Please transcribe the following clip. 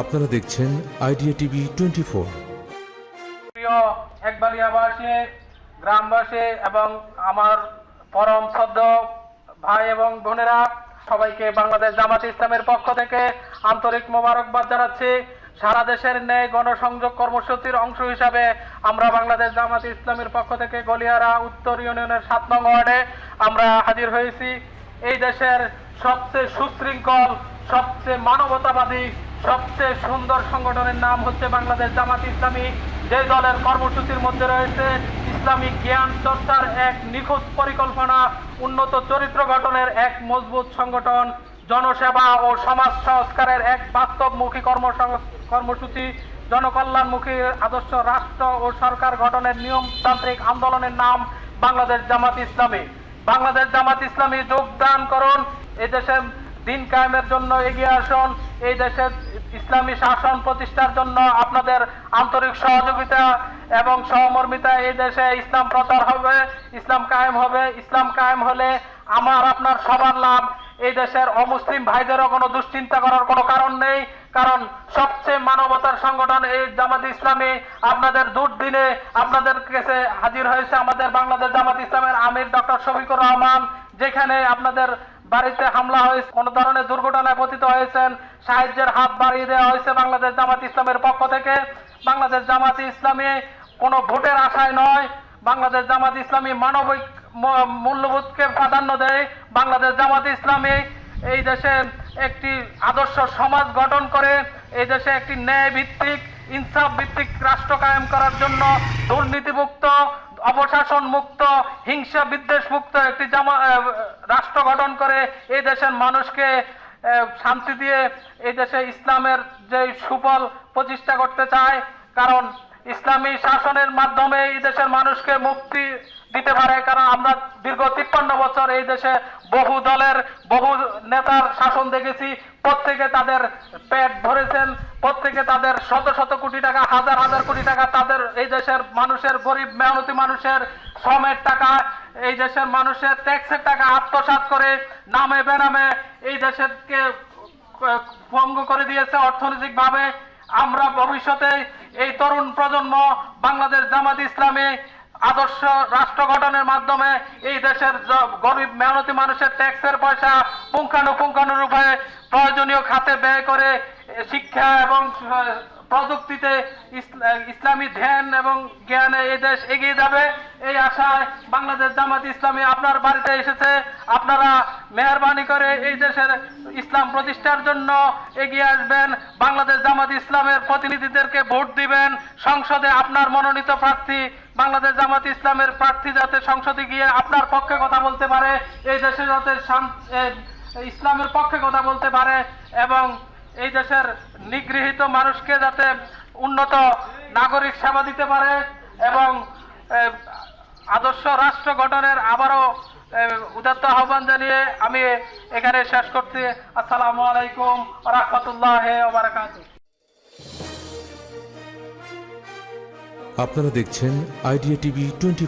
আপনারা দেখছেন idea TV twenty four. প্রিয় একবালিয়াবাসী, গ্রামবাসী এবং আমার পরম শ্রদ্ধ ভাই এবং বোনেরা, সবাইকে বাংলাদেশ জামাত ইসলামের পক্ষ থেকে আন্তরিক মোবারকবাদ জানাচ্ছি। সারা দেশের ন্যায় গণসংযোগ কর্মসূচির অংশ হিসাবে আমরা বাংলাদেশ জামাত ইসলামের পক্ষ থেকে গলিয়ারা উত্তর ইউনিয়নের সাত নং ওয়ার্ডে আমরা হাজির হয়েছি। এই দেশের সবচেয়ে সুশৃঙ্খল, সবচেয়ে মানবতাবাদী সবচেয়ে সুন্দর সংগঠনের নাম হচ্ছে বাংলাদেশ জামাত ইসলামী। যে দলের কর্মসূচির মধ্যে রয়েছে ইসলামিক জ্ঞান চর্চার এক নিখুঁত পরিকল্পনা, উন্নত চরিত্র গঠনের এক মজবুত সংগঠন, জনসেবা ও সমাজ সংস্কারের এক বাস্তবমুখী কর্মসং- কর্মসূচি, জনকল্যাণমুখী আদর্শ রাষ্ট্র ও সরকার গঠনের নিয়মতান্ত্রিক আন্দোলনের নাম বাংলাদেশ জামাত ইসলামী। বাংলাদেশ জামাত ইসলামী যোগদান করুন। এদেশের দিন কায়েমের জন্য এগিয়ে আসুন। এই দেশের ইসলামী শাসন প্রতিষ্ঠার জন্য আপনাদের আন্তরিক সহযোগিতা এবং সহমর্মিতা, এই দেশে ইসলাম প্রচার হবে, ইসলাম কায়েম হবে। ইসলাম কায়েম হলে আমার, আপনার সবার লাভ। এই দেশের অমুসলিম ভাইদেরও কোনো দুশ্চিন্তা করার কোনো কারণ নেই, কারণ সবচেয়ে মানবতার সংগঠন এই জামাত ইসলামী। আপনাদের দুর্দিনে আপনাদের কাছে হাজির হয়েছে আমাদের বাংলাদেশ জামাত ইসলামের আমির ডক্টর শফিকুর রহমান, যেখানে আপনাদের বাড়িতে হামলা হয়েছে, কোন ধরনের দুর্ঘটনায় পতিত হয়েছেন, সাহায্যের হাত বাড়িয়ে দেওয়া হয়েছে বাংলাদেশ জামাত ইসলামের পক্ষ থেকে। বাংলাদেশ জামাত ইসলামী কোনো ভোটের আশায় নয়। বাংলাদেশ জামাত ইসলামী মানবিক মূল্যবোধকে প্রাধান্য দেয়। বাংলাদেশ জামাত ইসলামী এই দেশে একটি আদর্শ সমাজ গঠন করে। এই দেশে একটি ন্যায় ভিত্তিক ইনসাফ ভিত্তিক রাষ্ট্র কায়েম করার জন্য দুর্নীতিমুক্ত অপশাসন মুক্ত হিংসা বিদ্বেষ মুক্ত একটি জামা রাষ্ট্র গঠন করে এই দেশের মানুষকে শান্তি দিয়ে এই দেশে ইসলামের যে সুফল প্রতিষ্ঠা করতে চায়। কারণ ইসলামী শাসনের মাধ্যমে এই দেশের মানুষকে মুক্তি দিতে পারে। কারণ আমরা এই দেশে বহু দলের, বহু নেতার শাসন দেখেছি। প্রত্যেকে তাদের পেট ভরেছেন, প্রত্যেকে তাদের শত শত কোটি টাকা, হাজার হাজার কোটি টাকা তাদের এই দেশের মানুষের, গরিব, মেহনতি মানুষের শ্রমের টাকা, এই দেশের মানুষের ট্যাক্সের টাকা আত্মসাৎ করে নামে বেনামে এই দেশেরকে ভঙ্গ করে দিয়েছে অর্থনৈতিকভাবে। আমরা ভবিষ্যতে এই তরুণ প্রজন্ম, বাংলাদেশ জামাত ইসলামী আদর্শ রাষ্ট্র গঠনের মাধ্যমে এই দেশের গরিব মেহনতি মানুষের ট্যাক্সের পয়সা পুঙ্খানুপুঙ্খানুরূপে প্রয়োজনীয় খাতে ব্যয় করে শিক্ষা এবং প্রযুক্তিতে ইসলামী ধ্যান এবং জ্ঞানে এই দেশ এগিয়ে যাবে, এই আশায় বাংলাদেশ জামাত ইসলামী আপনার বাড়িতে এসেছে। আপনারা মেহরবানি করে এই দেশের ইসলাম প্রতিষ্ঠার জন্য এগিয়ে আসবেন। বাংলাদেশ জামাত ইসলামের প্রতিনিধিদেরকে ভোট দিবেন। সংসদে আপনার মনোনীত প্রার্থী, বাংলাদেশ জামাত ইসলামের প্রার্থী যাতে সংসদে গিয়ে আপনার পক্ষে কথা বলতে পারে, এই দেশে যাতে ইসলামের পক্ষে কথা বলতে পারে এবং এই দেশের নিগৃহীত মানুষকে যাতে উন্নত নাগরিক সেবা দিতে পারে এবং আদর্শ রাষ্ট্র গঠনের আবারও উদাত্ত আহ্বান জানিয়ে আমি এখানে শেষ করছি। আসসালামু আলাইকুম রহমতুল্লাহ আপনারা দেখছেন আইডিয়া টিভি টোয়েন্টি